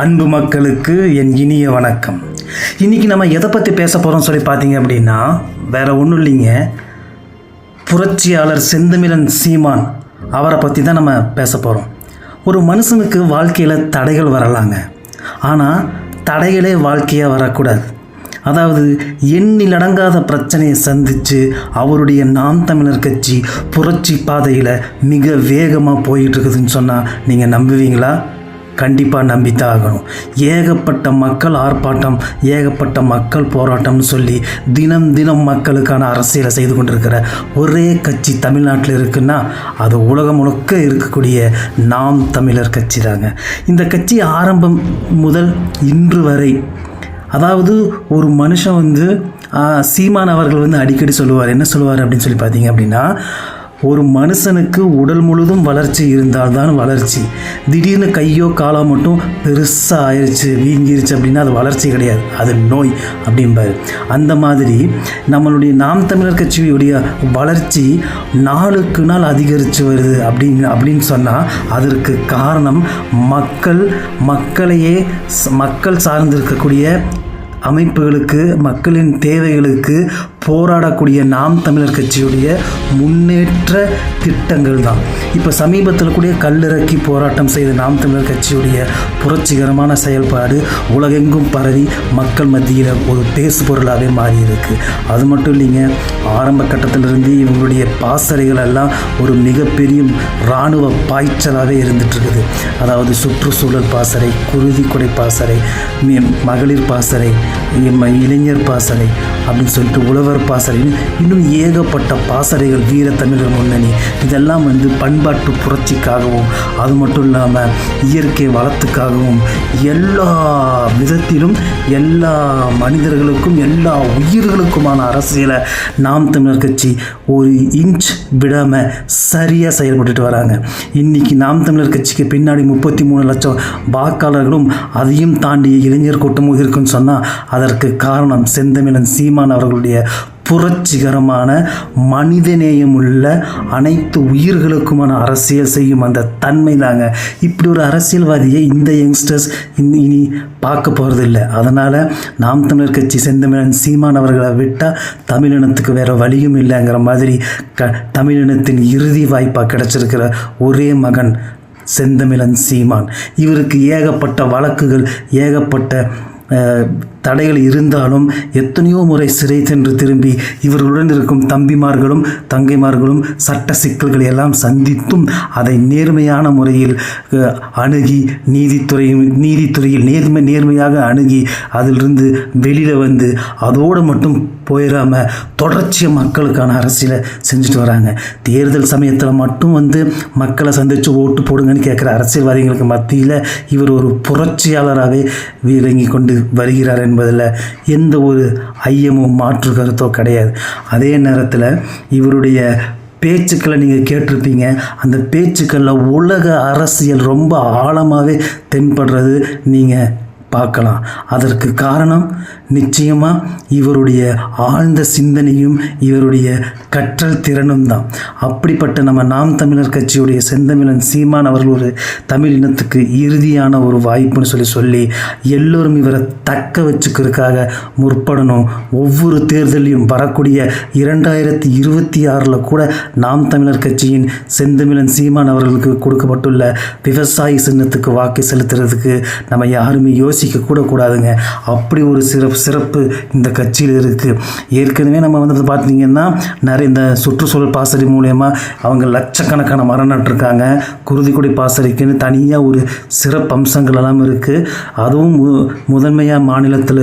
அன்பு மக்களுக்கு என் இனிய வணக்கம். இன்னைக்கு நம்ம எதை பற்றி பேச போகிறோம் சொல்லி பார்த்தீங்க அப்படின்னா வேறு ஒன்றும் இல்லைங்க. புரட்சியாளர் செந்தமிழன் சீமான் அவரை பற்றி தான் நம்ம பேச போகிறோம் ஒரு மனுஷனுக்கு வாழ்க்கையில் தடைகள் வரலாங்க. ஆனால் தடைகளே வாழ்க்கையாக வரக்கூடாது. அதாவது எண்ணிலடங்காத பிரச்சனையை சந்தித்து அவருடைய நாம் தமிழர் கட்சி புரட்சி பாதையில் மிக வேகமாக போயிட்டு இருக்குதுன்னு சொன்னால் நீங்கள் நம்புவீங்களா? கண்டிப்பாக நம்பித்தான் ஆகணும். ஏகப்பட்ட மக்கள் ஆர்ப்பாட்டம் ஏகப்பட்ட மக்கள் போராட்டம்னு சொல்லி தினம் தினம் மக்களுக்கான அரசியலை செய்து கொண்டிருக்கிற ஒரே கட்சி தமிழ்நாட்டில் இருக்குன்னா அது உலகம் முழுக்க இருக்கக்கூடிய நாம் தமிழர் கட்சி தாங்க. இந்த கட்சி ஆரம்பம் முதல் இன்று வரை அதாவது ஒரு மனுஷன் வந்து சீமான் அவர்கள் வந்து அடிக்கடி சொல்லுவார். என்ன சொல்லுவார் அப்படின்னு சொல்லி பார்த்தீங்க அப்படின்னா ஒரு மனுஷனுக்கு உடல் முழுதும் வளர்ச்சி இருந்தால் தான் வளர்ச்சி. திடீர்னு கையோ காலோ மட்டும் பெருசாக ஆயிடுச்சு வீங்கிருச்சு அப்படின்னா அது வளர்ச்சி கிடையாது. அது நோய் அப்படிம்பாரு. அந்த மாதிரி நம்மளுடைய நாம் தமிழர் கட்சியுடைய வளர்ச்சி நாளுக்கு நாள் அதிகரித்து வருது அப்படின்னு அப்படின்னு சொன்னால் அதற்கு காரணம் மக்கள் மக்களையே மக்கள் சார்ந்திருக்கக்கூடிய அமைப்புகளுக்கு மக்களின் தேவைகளுக்கு போராடக்கூடிய நாம் தமிழர் கட்சியுடைய முன்னேற்ற திட்டங்கள் தான் இப்போ சமீபத்தில் கூட கல்லிறக்கி போராட்டம் செய்த நாம் தமிழர் கட்சியுடைய புரட்சிகரமான செயல்பாடு உலகெங்கும் பரவி மக்கள் மத்தியில் ஒரு பேசு பொருளாகவே மாறியிருக்கு. அது மட்டும் இல்லைங்க ஆரம்ப கட்டத்திலிருந்து இவங்களுடைய பாசறைகள் எல்லாம் ஒரு மிகப்பெரிய இராணுவ பாய்ச்சலாகவே இருந்துகிட்ருக்குது அதாவது சுற்றுச்சூழல் பாசறை குருதி கொடை பாசறை மகளிர் பாசறை இளைஞர் பாசறை அப்படின்னு சொல்லிட்டு உழவர் பாசறைன்னு இன்னும் ஏகப்பட்ட பாசறைகள் வீர தமிழர் முன்னணி. இதெல்லாம் வந்து பண்பாட்டு புரட்சிக்காகவும் அது மட்டும் இல்லாமல் இயற்கை வளத்துக்காகவும் எல்லா விதத்திலும் எல்லா மனிதர்களுக்கும் எல்லா உயிர்களுக்குமான அரசியலை நாம் தமிழர் கட்சி ஒரு இன்ச் விடாமல் சரியாக செயல்பட்டுட்டு வராங்க. இன்னைக்கு நாம் தமிழர் கட்சிக்கு பின்னாடி முப்பத்தி மூணு லட்சம் வாக்காளர்களும் அதையும் தாண்டிய இளைஞர் கூட்டமும் இருக்குன்னு சொன்னால் அதற்கு காரணம் செந்தமிழன் சீமான் அவர்களுடைய புரட்சிகரமான மனிதநேயம் உள்ள அனைத்து உயிர்களுக்குமான அரசியல் செய்யும் அந்த தன்மை தாங்க இப்படி ஒரு அரசியல்வாதியை இந்த யங்ஸ்டர்ஸ் இனி பார்க்க போகிறதில்ல அதனால் நாம் தமிழர் கட்சி செந்தமிழன் சீமான் அவர்களை விட்டால் தமிழினத்துக்கு வேற வழியும் இல்லைங்கிற மாதிரி க தமிழினத்தின் இறுதி வாய்ப்பாக கிடைச்சிருக்கிற ஒரே மகன் செந்தமிழன் சீமான். இவருக்கு ஏகப்பட்ட வழக்குகள் ஏகப்பட்ட தடைகள் இருந்தாலும் எத்தனையோ முறை சிறை சென்று திரும்பி இவர்களுடன் இருக்கும் தம்பிமார்களும் தங்கைமார்களும் சட்ட சிக்கல்களை எல்லாம் சந்தித்தும் அதை நேர்மையான முறையில் அணுகி நீதித்துறை நீதித்துறையில் நேர்மை நேர்மையாக அணுகி அதிலிருந்து வெளியில் வந்து அதோடு மட்டும் போயிடாமல் தொடர்ச்சியாக மக்களுக்கான அரசியலை செஞ்சுட்டு வராங்க. தேர்தல் சமயத்தில் மட்டும் வந்து மக்களை சந்தித்து ஓட்டு போடுங்கன்னு கேட்குற அரசியல்வாதிகளுக்கு மத்தியில் இவர் ஒரு புரட்சியாளராகவே விளங்கி கொண்டு வருகிறார் என்பதில் எந்த ஒரு ஐயமும் மாற்று கருத்தோ கிடையாது. அதே நேரத்தில் இவருடைய பேச்சுக்களை நீங்கள் கேட்டிருப்பீங்க. அந்த பேச்சுக்களில் உலக அரசியல் ரொம்ப ஆழமாகவே தென்படுறது நீங்கள் பார்க்கலாம். அதற்கு காரணம் நிச்சயமாக இவருடைய ஆழ்ந்த சிந்தனையும் இவருடைய கற்றல் திறனும் தான். அப்படிப்பட்ட நம்ம நாம் தமிழர் கட்சியுடைய செந்தமிழன் சீமான் அவர்கள் ஒரு தமிழ் இனத்துக்கு இறுதியான ஒரு வாய்ப்புன்னு சொல்லி சொல்லி எல்லோரும் இவரை தக்க வச்சுக்கிறதுக்காக முற்படணும். ஒவ்வொரு தேர்தலையும் வரக்கூடிய இரண்டாயிரத்தி இருபத்தி ஆறில் கூட நாம் தமிழர் கட்சியின் செந்தமிழன் சீமான் அவர்களுக்கு கொடுக்கப்பட்டுள்ள விவசாய சின்னத்துக்கு வாக்கு செலுத்துறதுக்கு நம்ம யாருமே யோசிக்க கூட கூடாதுங்க. அப்படி ஒரு சிறப்பு சிறப்பு இந்த கட்சியில் இருக்குது ஏற்கனவே நம்ம வந்து பார்த்தீங்கன்னா நிறைய இந்த சுற்றுச்சூழல் பாசறை மூலயமா அவங்க லட்சக்கணக்கான மரம் நட்டிருக்காங்க. குருதிக்குடி பாசறைக்குன்னு தனியாக ஒரு சிறப்பு அம்சங்கள் எல்லாம் இருக்குது அதுவும் மு முதன்மையாக மாநிலத்தில்